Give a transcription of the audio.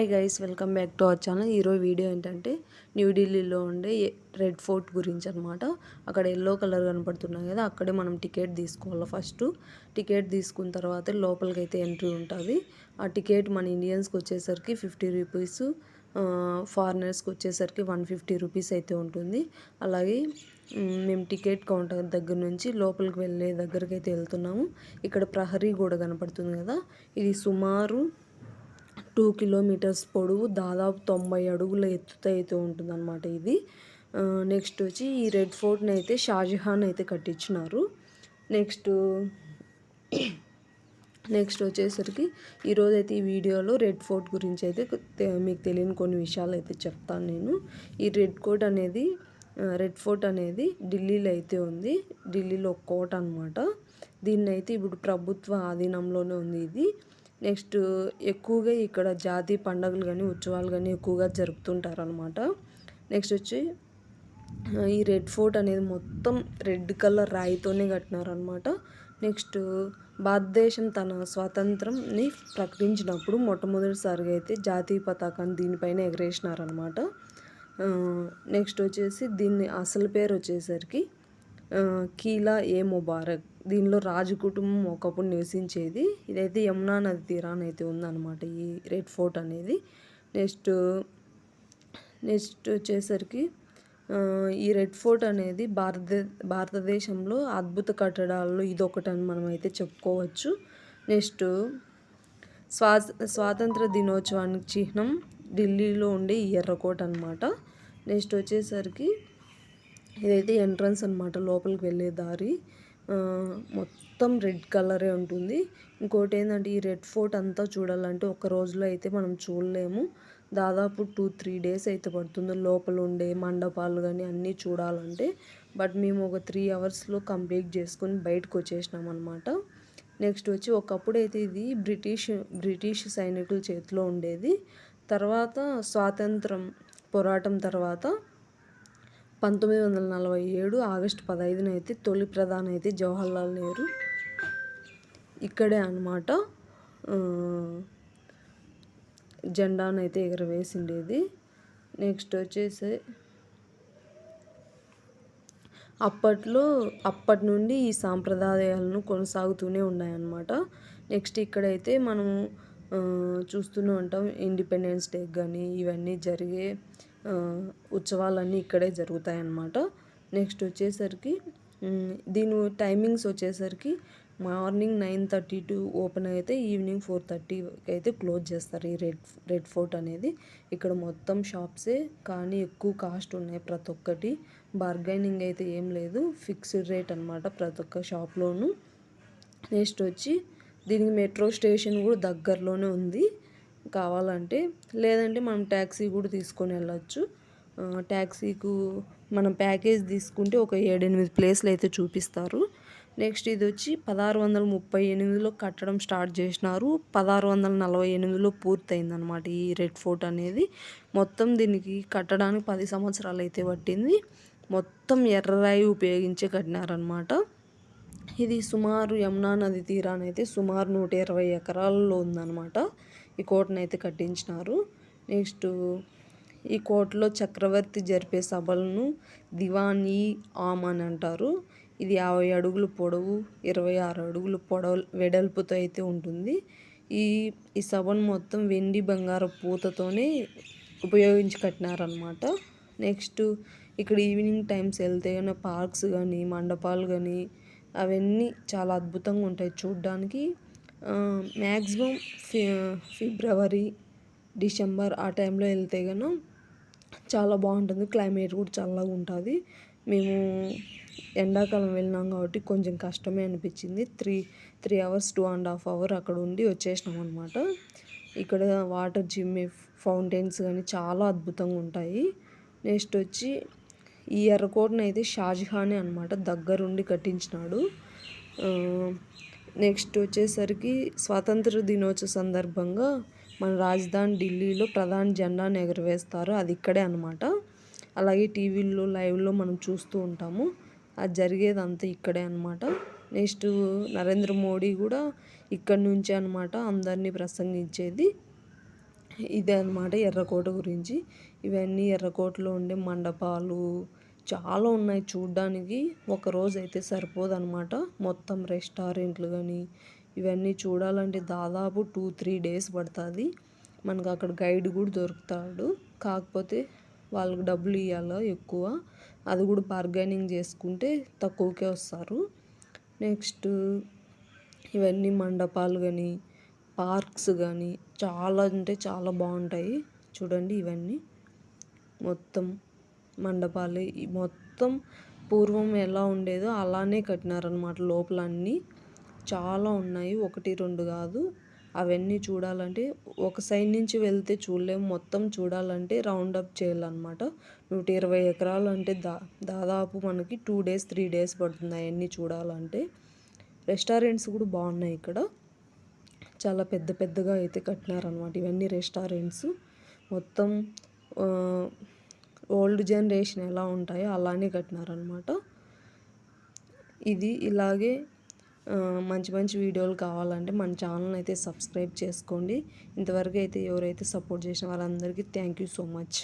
Hi guys welcome back to our channel ఈరోజు video ఏంటంటే న్యూఢిల్లీలో ఉండే రెడ్ ఫోర్ట్ గురించి అనమాట అక్కడ ఎల్లో కలర్ కనపడుతున్నాయి కదా అక్కడే మనం టికెట్ తీసుకోవాలి ఫస్ట్ టికెట్ తీసుకున్న తర్వాత లోపలికి అయితే ఎంట్రీ ఉంటుంది. ఆ టికెట్ మన ఇండియన్స్కి వచ్చేసరికి ఫిఫ్టీ రూపీస్ ఫారినర్స్కి వచ్చేసరికి వన్ ఫిఫ్టీ రూపీస్ అయితే ఉంటుంది. అలాగే మేము టికెట్ కౌంటర్ దగ్గర నుంచి లోపలికి వెళ్ళే దగ్గరికి అయితే వెళ్తున్నాము. ఇక్కడ ప్రహరీ కూడా కనపడుతుంది కదా ఇది సుమారు టూ కిలోమీటర్స్ పొడవు దాదాపు తొంభై అడుగుల ఎత్తుతో అయితే ఉంటుందన్నమాట ఇది. నెక్స్ట్ వచ్చి ఈ రెడ్ ఫోర్ట్ని అయితే షాజహాన్ అయితే కట్టించినారు. నెక్స్ట్ నెక్స్ట్ వచ్చేసరికి ఈరోజైతే ఈ వీడియోలో రెడ్ ఫోర్ట్ గురించి అయితే మీకు తెలియని కొన్ని విషయాలు అయితే చెప్తాను నేను. ఈ రెడ్ కోట్ అనేది రెడ్ ఫోర్ట్ అనేది ఢిల్లీలో అయితే ఉంది. ఢిల్లీలో కోట అనమాట దీన్ని అయితే ఇప్పుడు ప్రభుత్వ ఆధీనంలోనే ఉంది ఇది. నెక్స్ట్ ఎక్కువగా ఇక్కడ జాతి పండుగలు కానీ ఉత్సవాలు కానీ ఎక్కువగా జరుపుతుంటారు అనమాట నెక్స్ట్ వచ్చి ఈ రెడ్ ఫోర్ట్ అనేది మొత్తం రెడ్ కలర్ రాయితోనే కట్టినారనమాట నెక్స్ట్ భారతదేశం తన స్వాతంత్రంని ప్రకటించినప్పుడు మొట్టమొదటిసారిగా అయితే జాతీయ పతాకాన్ని దీనిపైన ఎగరేసినారనమాట నెక్స్ట్ వచ్చేసి దీన్ని అసలు పేరు వచ్చేసరికి కీలా ఏ ముబారక్. దీనిలో రాజు కుటుంబం ఒకప్పుడు నివసించేది. ఇదైతే యమునా నది తీరాన్ని అయితే ఉందన్నమాట ఈ రెడ్ ఫోర్ట్ అనేది. నెక్స్ట్ నెక్స్ట్ వచ్చేసరికి ఈ రెడ్ ఫోర్ట్ అనేది భారత భారతదేశంలో అద్భుత కట్టడాల్లో ఇదొకటని మనం అయితే చెప్పుకోవచ్చు. నెక్స్ట్ స్వా స్వాతంత్ర దినోత్సవానికి చిహ్నం ఢిల్లీలో ఉండే ఈ ఎర్రకోట అనమాట నెక్స్ట్ వచ్చేసరికి ఇదైతే ఎంట్రన్స్ అనమాట లోపలికి వెళ్ళే దారి. మొత్తం రెడ్ కలరే ఉంటుంది. ఇంకోటి ఏంటంటే ఈ రెడ్ ఫోర్ట్ అంతా చూడాలంటే ఒక రోజులో అయితే మనం చూడలేము. దాదాపు టూ త్రీ డేస్ అయితే పడుతుంది లోపల ఉండే మండపాలు కానీ అన్నీ చూడాలంటే. బట్ మేము ఒక త్రీ అవర్స్లో కంప్లీట్ చేసుకొని బయటకు వచ్చేసినాం అనమాట నెక్స్ట్ వచ్చి ఒకప్పుడు అయితే ఇది బ్రిటిష్ బ్రిటిష్ సైనికుల చేతిలో ఉండేది. తర్వాత స్వాతంత్రం పోరాటం తర్వాత పంతొమ్మిది వందల నలభై ఏడు ఆగస్టు పదహైదున అయితే తొలి ప్రధాని అయితే జవహర్లాల్ నెహ్రూ. ఇక్కడే అనమాట జెండాను అయితే ఎగరవేసిండేది. నెక్స్ట్ వచ్చేసి అప్పట్లో అప్పటి నుండి ఈ సాంప్రదాయాలను కొనసాగుతూనే ఉన్నాయన్నమాట. నెక్స్ట్ ఇక్కడైతే మనం చూస్తూనే ఉంటాం ఇండిపెండెన్స్ డే కానీ ఇవన్నీ జరిగే ఉత్సవాలన్నీ ఇక్కడే జరుగుతాయి అన్నమాట నెక్స్ట్ వచ్చేసరికి దీని టైమింగ్స్ వచ్చేసరికి morning nine thirty to open అయితే ఈవినింగ్ ఫోర్ థర్టీకి అయితే క్లోజ్ చేస్తారు ఈ రెడ్ రెడ్ ఫోర్ట్ అనేది. ఇక్కడ మొత్తం షాప్సే కానీ ఎక్కువ కాస్ట్ ఉన్నాయి ప్రతి ఒక్కటి. బార్గైనింగ్ అయితే ఏం లేదు ఫిక్స్డ్ రేట్ అనమాట ప్రతి ఒక్క షాప్లోను. నెక్స్ట్ వచ్చి దీనికి మెట్రో స్టేషన్ కూడా దగ్గరలోనే ఉంది. కావాలంటే లేదంటే మనం ట్యాక్సీ కూడా తీసుకొని వెళ్ళచ్చు. ట్యాక్సీకు మనం ప్యాకేజ్ తీసుకుంటే ఒక ఏడెనిమిది ప్లేస్లు అయితే చూపిస్తారు. నెక్స్ట్ ఇది వచ్చి పదహారు వందల ముప్పై ఎనిమిదిలో కట్టడం స్టార్ట్ చేసినారు. పదహారు వందల నలభై ఎనిమిదిలో పూర్తయింది అనమాట ఈ రెడ్ ఫోర్ట్ అనేది. మొత్తం దీనికి కట్టడానికి పది సంవత్సరాలు అయితే పట్టింది. మొత్తం ఎర్రరాయి ఉపయోగించి కట్టినారనమాట ఇది సుమారు యమునా నది తీరానైతే సుమారు నూట ఇరవై ఎకరాల్లో ఉందన్నమాట. ఈ కోటను అయితే కట్టించినారు. నెక్స్ట్ ఈ కోటలో చక్రవర్తి జరిపే సభలను దివాన్ ఈ ఆమ్ అని అంటారు. ఇది యాభై అడుగులు పొడవు ఇరవై ఆరు అడుగులు పొడవు వెడల్పుతో అయితే ఉంటుంది. ఈ ఈ సభను మొత్తం వెండి బంగారు పూతతోనే ఉపయోగించి కట్టినారనమాట నెక్స్ట్ ఇక్కడ ఈవినింగ్ టైమ్స్ వెళ్తే కానీ పార్క్స్ కానీ మండపాలు కానీ అవన్నీ చాలా అద్భుతంగా ఉంటాయి చూడ్డానికి. మ్యాక్సిమం ఫి ఫిబ్రవరి డిసెంబర్ ఆ టైంలో వెళ్తే కనుక చాలా బాగుంటుంది. క్లైమేట్ కూడా చల్లగా ఉంటుంది. మేము ఎండాకాలం వెళ్ళినాం కాబట్టి కొంచెం కష్టమే అనిపించింది. Three three hours two and half hour అక్కడ ఉండి వచ్చేసినాం అనమాట ఇక్కడ వాటర్ జిమ్ ఫౌంటైన్స్ కానీ చాలా అద్భుతంగా ఉంటాయి. నెక్స్ట్ వచ్చి ఈ ఎర్రకోటను అయితే షాజహానే అనమాట దగ్గరుండి కట్టించినాడు. నెక్స్ట్ వచ్చేసరికి స్వాతంత్ర దినోత్సవ సందర్భంగా మన రాజధాని ఢిల్లీలో ప్రధాన జెండాను ఎగరవేస్తారు అది ఇక్కడే అనమాట అలాగే టీవీల్లో లైవ్లో మనం చూస్తూ ఉంటాము. అది జరిగేదంతా ఇక్కడే అనమాట నెక్స్ట్ నరేంద్ర మోడీ కూడా ఇక్కడి నుంచే అనమాట అందరినీ ప్రసంగించేది. ఇదే అనమాట ఎర్రకోట గురించి. ఇవన్నీ ఎర్రకోటలో ఉండే మండపాలు చాలా ఉన్నాయి చూడ్డానికి. ఒక రోజు అయితే సరిపోదన్నమాట. మొత్తం రెస్టారెంట్లు కానీ ఇవన్నీ చూడాలంటే దాదాపు టూ త్రీ డేస్ పడుతుంది. మనకు అక్కడ గైడ్ కూడా దొరుకుతాడు. కాకపోతే వాళ్ళకి డబ్బులు ఇవ్వాలి ఎక్కువ. అది కూడా బార్గైనింగ్ చేసుకుంటే తక్కువకే వస్తారు. నెక్స్ట్ ఇవన్నీ మండపాలు కానీ పార్క్స్ కానీ చాలా అంటే చాలా బాగుంటాయి. చూడండి ఇవన్నీ. మొత్తం మండపాలు మొత్తం పూర్వం ఎలా ఉండేదో అలానే కట్టినారనమాట లోపల అన్నీ చాలా ఉన్నాయి. ఒకటి రెండు కాదు. అవన్నీ చూడాలంటే ఒక సైడ్ నుంచి వెళ్తే చూడలేము. మొత్తం చూడాలంటే రౌండ్ అప్ చేయాలన్నమాట. నూట ఇరవై ఎకరాలు అంటే దా దాదాపు మనకి టూ డేస్ త్రీ డేస్ పడుతుంది అవన్నీ చూడాలంటే. రెస్టారెంట్స్ కూడా బాగున్నాయి ఇక్కడ. చాలా పెద్ద పెద్దగా అయితే కట్టినారనమాట ఇవన్నీ రెస్టారెంట్స్ మొత్తం ఓల్డ్ జనరేషన్ ఎలా ఉంటాయో అలానే కట్టినారనమాట. ఇది ఇలాగే మంచి మంచి వీడియోలు కావాలంటే మన ఛానల్ అయితే సబ్స్క్రైబ్ చేసుకోండి. ఇంతవరకు అయితే ఎవరైతే సపోర్ట్ చేసిన వాళ్ళందరికీ థ్యాంక్ యూ సో మచ్.